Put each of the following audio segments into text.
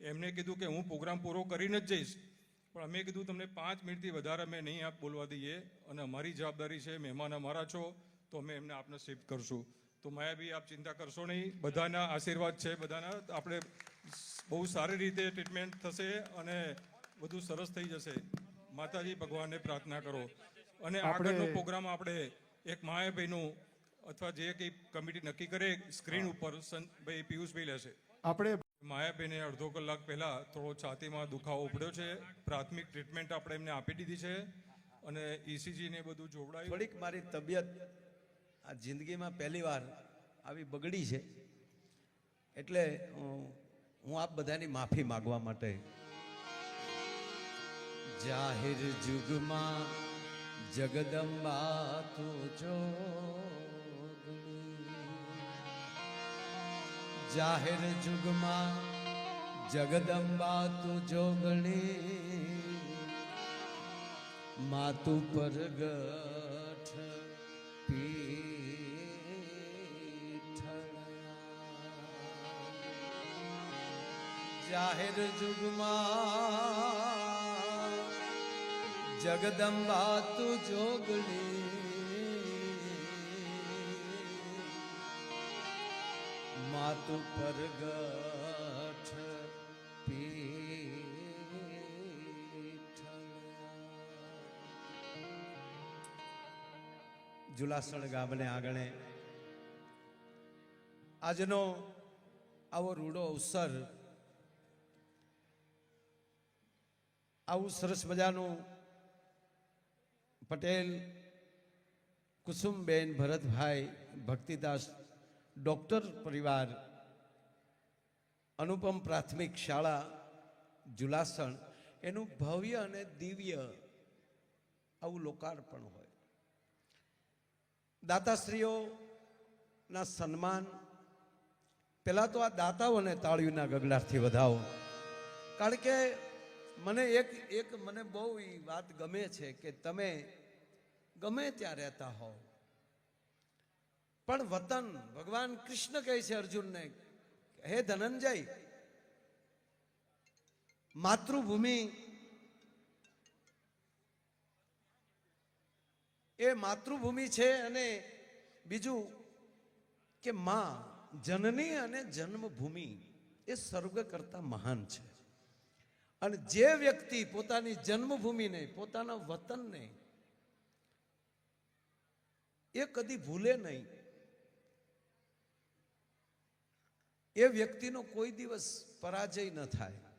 એમને કીધું કે હું પ્રોગ્રામ પૂરો કરીને જ જઈશ. પણ અમે કીધું તમને પાંચ મિનિટથી વધારે અમે નહીં આપ બોલવા દઈએ અને અમારી જવાબદારી છે મહેમાન અમારા છો તો અમે એમને આપને શિફ્ટ કરશું. તો માયાબી આપ ચિંતા કરશો નહીં. બધાના આશીર્વાદ છે બધાના. આપણે બહુ સારી રીતે ટ્રીટમેન્ટ થશે અને બધું સરસ થઈ જશે. માતાજી ભગવાનને પ્રાર્થના કરો. અને આગળનો પ્રોગ્રામ આપણે એક માયાભાઈનું અથવા જે કંઈ કમિટી નક્કી કરે સ્ક્રીન ઉપર ભાઈ પિયુષભાઈ લેશે. આપણે માયાબેને અડધો કલાક પહેલા થોડો છાતીમાં દુખાવો ઉપડ્યો છે. પ્રાથમિક ટ્રીટમેન્ટ આપણે એમને આપી દીધી છે અને ઈસીજી ને બધું જોવડાયું. થોડીક મારી તબિયત આ જિંદગીમાં પહેલી વાર આવી બગડી છે. એટલે હું આપ બધાની માફી માગવા માટે જાહેર જુગમાં જગદંબા તું જોગણી જાહેર જુગમાં જગદંબા તું જોગણી માતુ પરગઠ પીઠળા. જાહેર જુગમાં જગદંબા તું જોગણી માતુ પરગઠ. જુલાસણ ગામને આગળ આજનો આવો રૂડો અવસર, આવું સરસ મજાનું પટેલ, કુસુમબેન ભરતભાઈ, ભક્તિદાસ, ડોક્ટર પરિવાર અનુપમ પ્રાથમિક શાળા, જુલાસણ, એનું ભવ્ય અને દિવ્ય આવું લોકાર્પણ હોય. દાતાશ્રીઓના સન્માન, પહેલાં તો આ દાતાઓને તાળીઓના ગગડાથી વધાવો. કારણ કે મને એક એક મને બહુ એ વાત ગમે છે કે તમે ગમે ત્યાં રહેતા હો પણ વતન ભગવાન કૃષ્ણ કહે છે અર્જુનને હે ધનંજય, માતૃભૂમિ એ માતૃભૂમિ છે અને બીજું કે માં જનની અને જન્મભૂમિ એ સ્વર્ગ કરતા મહાન છે. અને જે વ્યક્તિ પોતાની જન્મભૂમિને, પોતાના વતનને એ કદી ભૂલે નહીં. એ વ્યક્તિનો કોઈ દિવસ પરાજય ન થાય.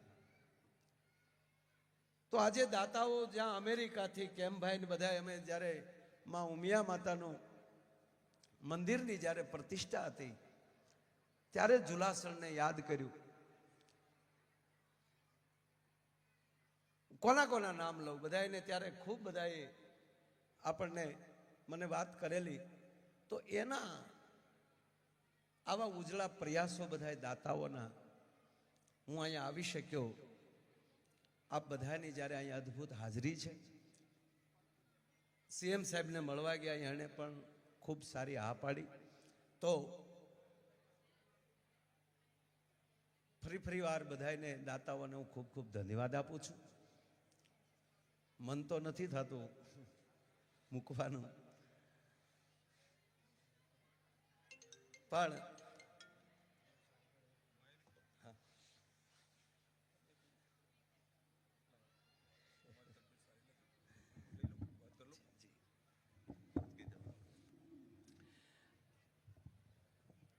તો આજે દાતાઓ જ્યાં અમેરિકાથી કેમભાઈ ને બધા અમે જ્યારે માં ઉમિયા માતાનું મંદિરની જ્યારે પ્રતિષ્ઠા હતી, ત્યારે જુલાસણને યાદ કર્યું. કોના કોના નામ લઉં? બધાને ત્યારે ખૂબ બધાએ આપણને મને વાત કરેલી. તો એના આવા ઉજળા પ્રયાસો બધા દાતાઓના હું અહીંયા આવી શક્યો. આપ બધાની જ્યારે અહીંયા અદ્ભુત હાજરી છે. સીએમ સાહેબને મળવા ગયા એણે પણ ખૂબ સારી હા પાડી. તો ફરી ફરી વાર બધાને દાતાઓને હું ખૂબ ખૂબ ધન્યવાદ આપું છું. મન તો નથી થતું મૂકવાનું. પણ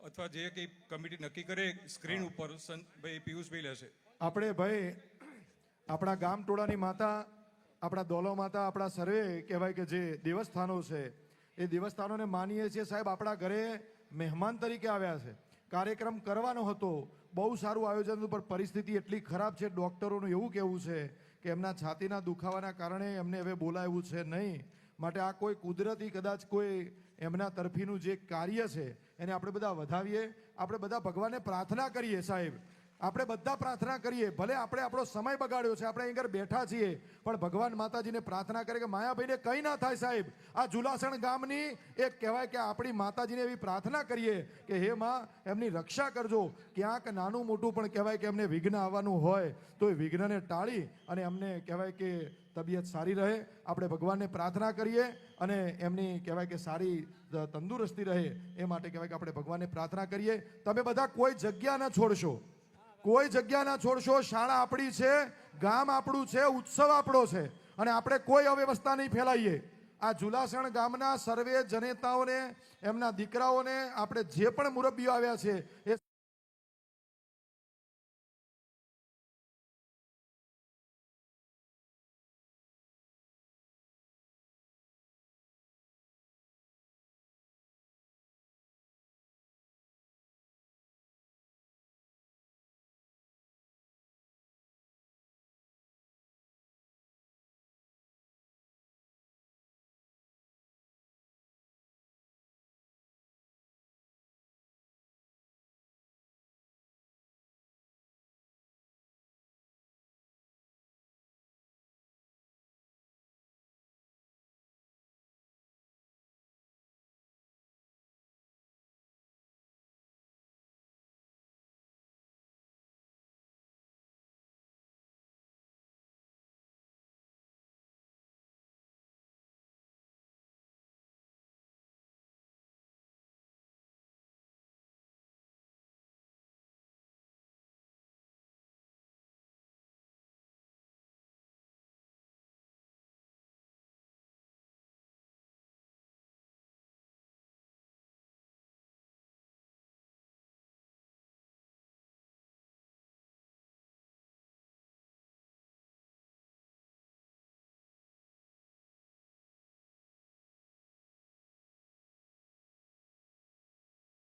અથવા જે કંઈ કમિટી નક્કી કરે સ્ક્રીન ઉપર ભાઈ પિયુષભાઈ લેશે. આપણે ભાઈ આપણા ગામ ટોળાની માતા આપણા દોલો માતા આપણા સર્વે કહેવાય કે જે દેવસ્થાનો છે એ દેવસ્થાનોને માનીએ છીએ સાહેબ આપણા ઘરે મહેમાન તરીકે આવ્યા છે. કાર્યક્રમ કરવાનો હતો બહુ સારું આયોજન હતું પણ પરિસ્થિતિ એટલી ખરાબ છે ડૉક્ટરોનું એવું કહેવું છે કે એમના છાતીના દુખાવાના કારણે એમને હવે બોલાવ્યું છે નહીં. માટે આ કોઈ કુદરતી કદાચ કોઈ એમના તરફીનું જે કાર્ય છે એને આપણે બધા વધાવીએ, આપણે બધા ભગવાનને પ્રાર્થના કરીએ સાહેબ. આપણે બધા પ્રાર્થના કરીએ, ભલે આપણે આપણો સમય બગાડ્યો છે, આપણે અહીં બેઠા છીએ, પણ ભગવાન માતાજીને પ્રાર્થના કરે કે માયાભાઈને કંઈ ના થાય સાહેબ. આ જુલાસણ ગામની એક કહેવાય કે આપણી માતાજીને એવી પ્રાર્થના કરીએ કે હે માં, એમની રક્ષા કરજો. ક્યાંક નાનું મોટું પણ કહેવાય કે એમને વિઘ્ન આવવાનું હોય, તો એ વિઘ્નને ટાળી અને એમને કહેવાય કે તબિયત સારી રહે, આપણે ભગવાનને પ્રાર્થના કરીએ અને એમની કહેવાય કે સારી તંદુરસ્તી રહે, એ માટે કહેવાય કે આપણે ભગવાનને પ્રાર્થના કરીએ. તમે બધા કોઈ જગ્યા ન છોડશો. કોઈ જગ્યા ના છોડશો. શાળા આપણી છે, ગામ આપણું છે, ઉત્સવ આપણો છે. અને આપણે કોઈ અવ્યવસ્થા નહીં ફેલાઈએ. આ જુલાસણ ગામના સર્વે જનેતાઓને, એમના દીકરાઓને આપણે જે પણ મુરબ્બીઓ આવ્યા છે, એ